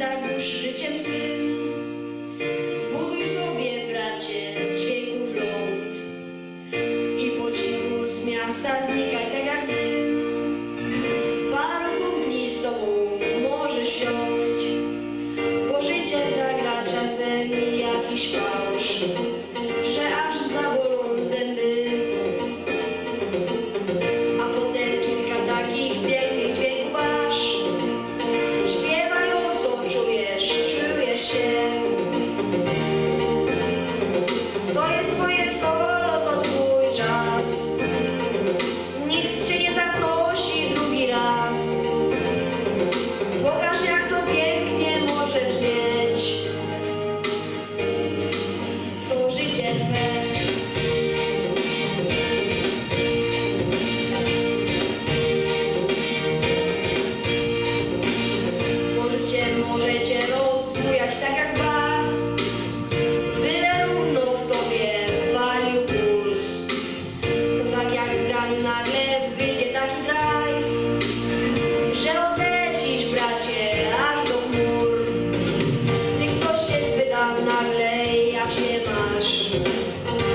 stań już życiem swym. Zbuduj sobie, bracie, z dźwięków ląd i po cichu z miasta znikaj tak jak ty. Paru kumpli z sobą możesz wziąć, bo życie zagra czasem jakiś fałsz. us. demais.